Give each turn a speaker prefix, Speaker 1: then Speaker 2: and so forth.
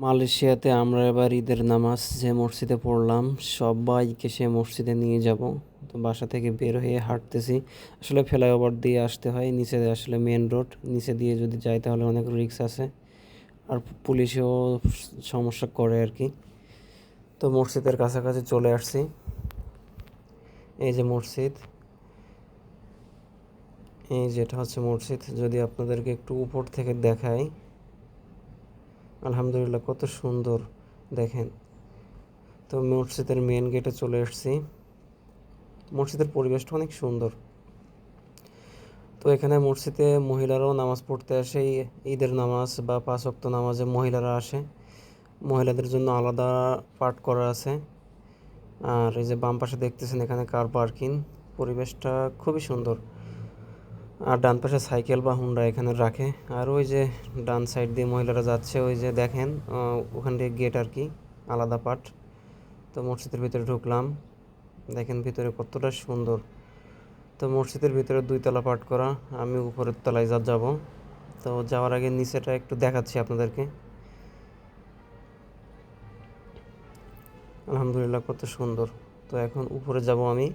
Speaker 1: মালয়েশিয়াতে আমরা এবার ঈদের নামাজ যে মসজিদে পড়লাম, সবাইকে সে মসজিদে নিয়ে যাব। তো বাসা থেকে বের হয়ে হাঁটতেছি। আসলে ফ্লাইওভার দিয়ে আসতে হয়, নিচে আসলে মেন রোড। নিচে দিয়ে যদি যাই তাহলে অনেক রিস্ক আছে। আর পুলিশেও সমস্যা করে আর কি। তো মসজিদের কাছাকাছি চলে আসছি। এই যে মসজিদ। এই যেটা হচ্ছে মসজিদ, যদি আপনাদেরকে একটু উপর থেকে দেখাই। আলহামদুলিল্লাহ, কত সুন্দর। দেখেন, তো মসজিদের মেন গেটে চলে এসেছি। মসজিদের পরিবেশটা অনেক সুন্দর। তো এখানে মসজিদে মহিলারাও নামাজ পড়তে আসে ঈদের নামাজ বা পাঁচ ওয়াক্ত নামাজে মহিলারা আসে। মহিলাদের জন্য আলাদা পাঠ করা আছে। আর এই যে বাম পাশে দেখতেছেন এখানে কার পার্কিং? পরিবেশটা খুবই সুন্দর। আর ডান পাশে সাইকেল বা হুন্ডা এখানে রাখে। আর ওই যে ডান সাইড দিয়ে মহিলারা যাচ্ছে, ওই যে দেখেন ওখান দিয়ে গেট আর কি, আলাদা পার্ট। তো মসজিদের ভিতরে ঢুকলাম। দেখেন ভিতরে কতটা সুন্দর। তো মসজিদের ভিতরে দুইতলা পাঠ করা, আমি উপরের তলায় যা, যাব। তো যাওয়ার আগে নিচেটা একটু দেখাচ্ছি আপনাদেরকে। আলহামদুলিল্লাহ কত সুন্দর। তো এখন উপরে যাব আমি।